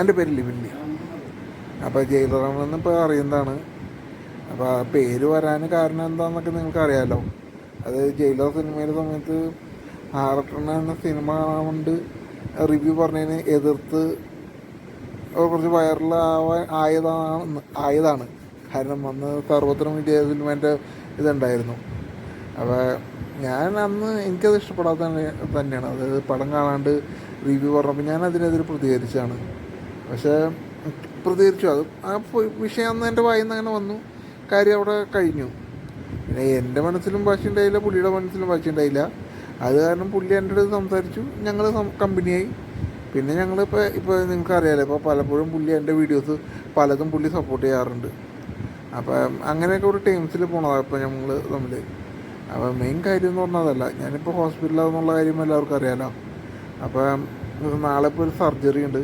എന്റെ പേര് ലിവിൻലി അപ്പോൾ ജയിലറാണെന്ന് ഇപ്പോൾ അറിയുന്നതാണ്. അപ്പോൾ ആ പേര് വരാൻ കാരണം എന്താണെന്നൊക്കെ നിങ്ങൾക്ക് അറിയാമല്ലോ അത് ജയിലർ സിനിമയുടെ സമയത്ത് ആറട്ടണ എന്ന സിനിമ കൊണ്ട് റിവ്യൂ പറഞ്ഞതിന് എതിർത്ത് കുറച്ച് വൈറൽ വൈറലാവാൻ ആയതാണ് ആയതാണ്. കാരണം അന്ന് സർവത്ര മീഡിയ സിനിമേന്റെ ഇതുണ്ടായിരുന്നു. അപ്പോൾ ഞാൻ അന്ന് എനിക്കത് ഇഷ്ടപ്പെടാത്ത തന്നെയാണ്. അതായത് പടം കാണാണ്ട് റിവ്യൂ പറഞ്ഞപ്പോൾ ഞാൻ അതിനെതിരെ പ്രതികരിച്ചാണ്. പക്ഷേ പ്രതികരിച്ചു. അത് ആ വിഷയം അന്ന് എന്റെ വായിൽ അങ്ങനെ വന്നു. കാര്യം അവിടെ കഴിഞ്ഞു. പിന്നെ എന്റെ മനസ്സിലും ഭാഷ ഉണ്ടായില്ല പുള്ളിയുടെ മനസ്സിലും ഭാഷ ഉണ്ടായില്ല. അത് കാരണം പുള്ളി എന്റെ അടുത്ത് സംസാരിച്ചു. ഞങ്ങൾ കമ്പനിയായി. പിന്നെ ഞങ്ങളിപ്പോൾ ഇപ്പോൾ നിങ്ങൾക്ക് അറിയാലോ ഇപ്പോൾ പലപ്പോഴും പുള്ളി എന്റെ വീഡിയോസ് പലതും പുള്ളി സപ്പോർട്ട് ചെയ്യാറുണ്ട്. അപ്പം അങ്ങനെയൊക്കെ ഒരു ടീംസിൽ പോണതാണ് ഇപ്പോൾ ഞങ്ങൾ തമ്മിൽ അപ്പോൾ മെയിൻ കാര്യം എന്ന് പറഞ്ഞാൽ അതല്ല ഞാനിപ്പോൾ ഹോസ്പിറ്റലാണെന്നുള്ള കാര്യം എല്ലാവർക്കും അറിയാലോ. അപ്പം നാളെ ഇപ്പോൾ ഒരു സർജറി ഉണ്ട്.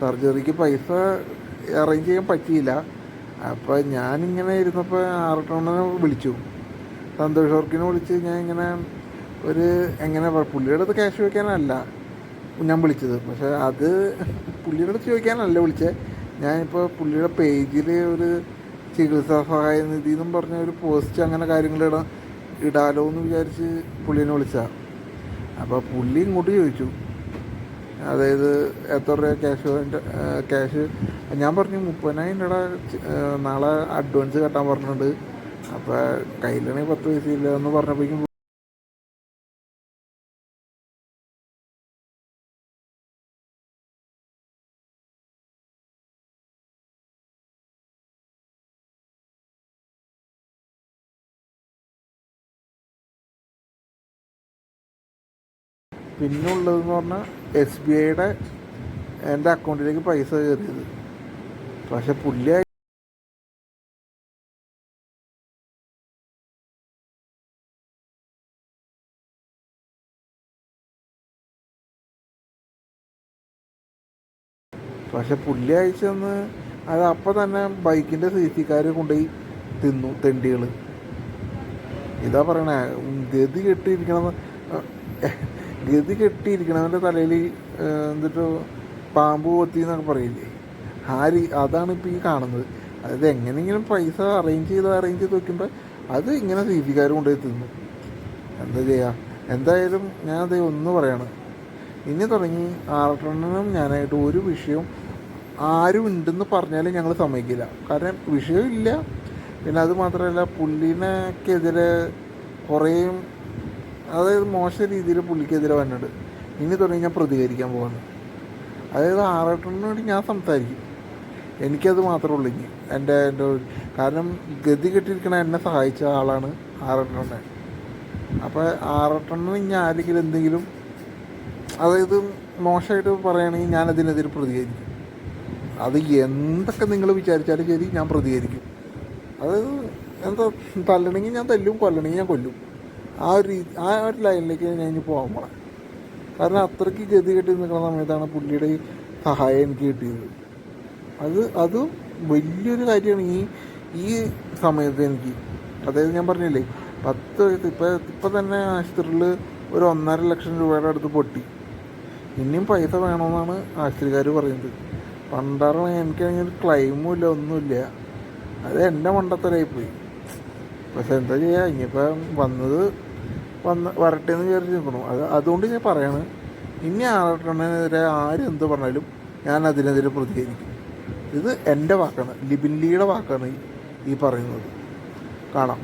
സർജറിക്ക് പൈസ അറേഞ്ച് ചെയ്യാൻ പറ്റിയില്ല. അപ്പോൾ ഞാനിങ്ങനെ ഇരുന്നപ്പോൾ ആറട്ടണ്ണനെ വിളിച്ചു. സന്തോഷ് വർക്കിനെ വിളിച്ച് ഞാൻ ഇങ്ങനെ ഒരു എങ്ങനെ പുള്ളിയുടെ അടുത്ത് ക്യാഷ് ചോദിക്കാനല്ല ഞാൻ വിളിച്ചത്. പക്ഷേ അത് പുള്ളിയുടെ അടുത്ത് ചോദിക്കാനല്ല വിളിച്ചത് ഞാനിപ്പോൾ പുള്ളിയുടെ പേജിൽ ഒരു ചികിത്സാ സഹായ നിധി എന്നും പറഞ്ഞ ഒരു പോസ്റ്റ് അങ്ങനെ കാര്യങ്ങൾ ഇടാൻ ഇടാലോ എന്ന് വിചാരിച്ച് പുള്ളീനെ വിളിച്ചതാണ് അപ്പോൾ പുള്ളി ഇങ്ങോട്ട് ചോദിച്ചു. അതായത് എത്ര രൂപ ക്യാഷ് ക്യാഷ് ഞാൻ പറഞ്ഞു മുപ്പതിനായിരം രൂപ നാളെ അഡ്വാൻസ് കെട്ടാൻ പറഞ്ഞിട്ടുണ്ട്. അപ്പോൾ കയ്യിലാണെങ്കിൽ പത്ത് പൈസ ഇല്ല എന്ന് പറഞ്ഞപ്പോഴേക്കും പിന്നെ ഉള്ളതെന്ന് പറഞ്ഞാൽ എസ് ബി ഐയുടെ എന്റെ അക്കൗണ്ടിലേക്ക് പൈസ കയറിയത്. പക്ഷെ പുള്ളി പക്ഷെ പുള്ളി അയച്ചെന്ന് അത് അപ്പം തന്നെ ബൈക്കിന്റെ സി സിക്കാർ കൊണ്ടുപോയി തിന്നു തെണ്ടികൾ ഇതാ പറയണേ ഗതി കെട്ടിയിരിക്കണമെന്ന് ഗതി കെട്ടിയിരിക്കണവന്റെ തലയിൽ എന്നിട്ട് പാമ്പ് കൊത്തി എന്നൊക്കെ പറയില്ലേ? ഹാരി അതാണ് ഇപ്പോൾ ഈ കാണുന്നത്. അതായത് എങ്ങനെയെങ്കിലും പൈസ അറേഞ്ച് ചെയ്ത് അറേഞ്ച് ചെയ്ത് വെക്കുമ്പോൾ അത് ഇങ്ങനെ സി കൊണ്ടുപോയി തിന്നു. എന്താ ചെയ്യുക എന്തായാലും ഞാൻ അതേ ഒന്ന് പറയാണ്. ഇനി തുടങ്ങി ആറട്ടെണ്ണനും ഞാനായിട്ട് ഒരു വിഷയവും ആരും ഉണ്ടെന്ന് പറഞ്ഞാലും ഞങ്ങൾ സമ്മതിക്കില്ല. കാരണം വിഷയമില്ല. പിന്നെ അത് മാത്രമല്ല പുള്ളിനെക്കെതിരെ കുറേ അതായത് മോശം രീതിയിൽ പുള്ളിക്കെതിരെ വന്നിട്ട് ഇനി തുടങ്ങി ഞാൻ പ്രതികരിക്കാൻ പോകുന്നു. അതായത് ആറട്ടെണ്ണോട് ഞാൻ സംസാരിക്കും. എനിക്കത് മാത്രമേ ഉള്ളൂ ഇനി. എന്റെ എന്റെ കാരണം ഗതി കെട്ടിയിരിക്കണ എന്നെ സഹായിച്ച ആളാണ് ആറട്ടെണ്ണൻ അപ്പോൾ ആറട്ടെണ്ണം ഇനി ആരെങ്കിലും എന്തെങ്കിലും അതായത് മോശമായിട്ട് പറയുകയാണെങ്കിൽ ഞാൻ അതിനെതിരെ പ്രതികരിക്കും. അത് എന്തൊക്കെ നിങ്ങൾ വിചാരിച്ചാലും ശരി ഞാൻ പ്രതികരിക്കും. അത് എന്താ തല്ലണമെങ്കിൽ ഞാൻ തല്ലും കൊല്ലണമെങ്കിൽ ഞാൻ കൊല്ലും. ആ ഒരു രീതി ആ ഒരു ലൈനിലേക്ക് ഞാൻ ഇനി പോകാൻ പോണേ. കാരണം അത്രയ്ക്ക് ഗതി കെട്ടി നിൽക്കുന്ന സമയത്താണ് പുള്ളിയുടെ സഹായം എനിക്ക് കിട്ടിയത്. അത് അത് വലിയൊരു കാര്യമാണ് ഈ ഈ സമയത്ത് എനിക്ക്. അതായത് ഞാൻ പറഞ്ഞില്ലേ പത്ത് വയസ്സ് ഇപ്പം ഇപ്പം തന്നെ ആശുപത്രിയിൽ ഒരു ഒന്നര ലക്ഷം രൂപയുടെ അടുത്ത് പൊട്ടി. ഇനിയും പൈസ വേണമെന്നാണ് ആശുപത്രിക്കാർ പറയുന്നത്. പണ്ടാറ് എനിക്കാണെങ്കിൽ ഒരു ക്ലൈമും ഇല്ല ഒന്നുമില്ല. അത് എന്റെ മണ്ടത്തരായിപ്പോയി. പക്ഷെ എന്താ ചെയ്യുക ഇനിയിപ്പം വന്നത് വന്ന് വരട്ടെ എന്ന് വിചാരിച്ച് നിൽക്കണം അത് അതുകൊണ്ട് ഞാൻ പറയാണ് ഇനി ആറട്ടണനെതിരെ ആര് എന്ത് പറഞ്ഞാലും ഞാൻ അതിനെതിരെ പ്രതികരിക്കും. ഇത് എന്റെ വാക്കാണ് ലിബിൻ ലീയുടെ വാക്കാണ് ഈ- ഈ പറയുന്നത്. കാണാം.